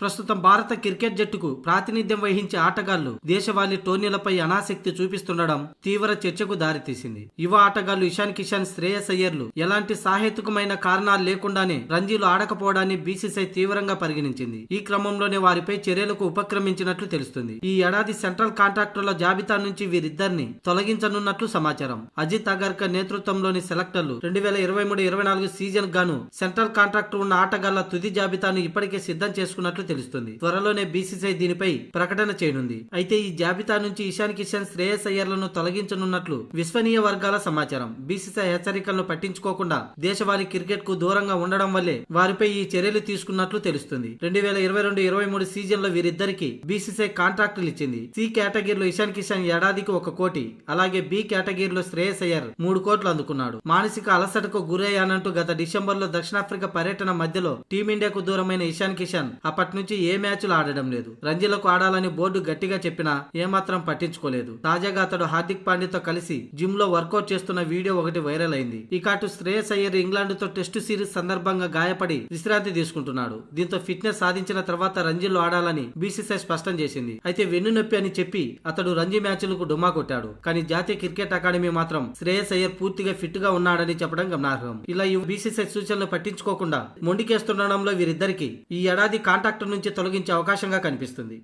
ప్రస్తుతం భారత క్రికెట్ జట్టుకు ప్రాతినిధ్యం వహించే ఆటగాళ్ళు దేశవాళీ టోర్నీలపై అనాసక్తి చూపిస్తుండడం తీవ్ర చర్చకు దారితీసింది. యువ ఆటగాళ్ళు ఇషాన్ కిషాన్ శ్రేయస్ అయ్యర్లు ఎలాంటి సాహేతుకమైన కారణాలు లేకుండానే రంజీలు ఆడకపోవడాన్ని బీసీసీఐ తీవ్రంగా పరిగణించింది. ఈ క్రమంలోనే వారిపై చర్యలకు ఉపక్రమించినట్లు తెలుస్తుంది. ఈ ఏడాది సెంట్రల్ కాంట్రాక్టర్ల జాబితా నుంచి వీరిద్దరిని తొలగించనున్నట్లు సమాచారం. అజిత్ అగర్కర్ నేతృత్వంలోని సెలెక్టర్లు రెండు వేల ఇరవై మూడు ఇరవై నాలుగు సీజన్ గాను సెంట్రల్ కాంట్రాక్టర్ ఉన్న ఆటగాళ్ళ తుది జాబితాను ఇప్పటికే సిద్ధం చేసుకున్నట్లు తెలుస్తుంది. త్వరలోనే బీసీసీఐ దీనిపై ప్రకటన చేయనుంది. అయితే ఈ జాబితా నుంచి ఇషాన్ కిషన్ శ్రేయస్ అయ్యర్లను తొలగించనున్నట్లు విశ్వనీయ వర్గాల సమాచారం. బీసీసీఐ హెచ్చరికలను పట్టించుకోకుండా దేశవాళీ క్రికెట్కు దూరంగా ఉండడం వల్లే వారిపై ఈ చర్యలు తీసుకున్నట్లు తెలుస్తుంది. రెండు వేల ఇరవై రెండు ఇరవై మూడు సీజన్లో వీరిద్దరికి బీసీసీఐ కాంట్రాక్టులు ఇచ్చింది. సి కేటగిరీలో ఇషాన్ కిషన్ ఏడాదికి ఒక కోటి. అలాగే బి కేటగిరీలో శ్రేయస్ అయ్యర్ మూడు కోట్లు అందుకున్నాడు. మానసిక అలసటకు గురయ్యానంటూ గత డిసెంబర్లో దక్షిణాఫ్రికా పర్యటన మధ్యలో టీమిండియాకు దూరమైన ఇషాన్ కిషన్ అప్పటి నుంచి ఏ మ్యాచ్లు ఆడడం లేదు. రంజీలకు ఆడాలని బోర్డు గట్టిగా చెప్పినా ఏమాత్రం పట్టించుకోలేదు. తాజాగా అతడు హార్దిక్ పాండ్యతో కలిసి జిమ్లో వర్కౌట్ చేస్తున్న వీడియో ఒకటి వైరల్ అయింది. ఇక అటు శ్రేయస్ అయ్యర్ ఇంగ్లాండ్తో టెస్టు సిరీస్ సందర్భంగా గాయపడి విశ్రాంతి తీసుకుంటున్నాడు. దీంతో ఫిట్నెస్ సాధించిన తర్వాత రంజీలో ఆడాలని బీసీసీఐ స్పష్టం చేసింది. అయితే వెన్నునొప్పి అని చెప్పి అతడు రంజీ మ్యాచ్లకు డుమా కొట్టాడు. కానీ జాతీయ క్రికెట్ అకాడమీ మాత్రం శ్రేయస్ అయ్యర్ పూర్తిగా ఫిట్గా ఉన్నాడని చెప్పడం గమనార్హం. ఇలా ఈ బీసీసీఐ సూచనలు పట్టించుకోకుండా మొండికేస్తుండడంలో వీరిద్దరికి ఈ ఏడాది కాంటాక్ట్ నుంచి తొలగించే అవకాశంగా కనిపిస్తుంది.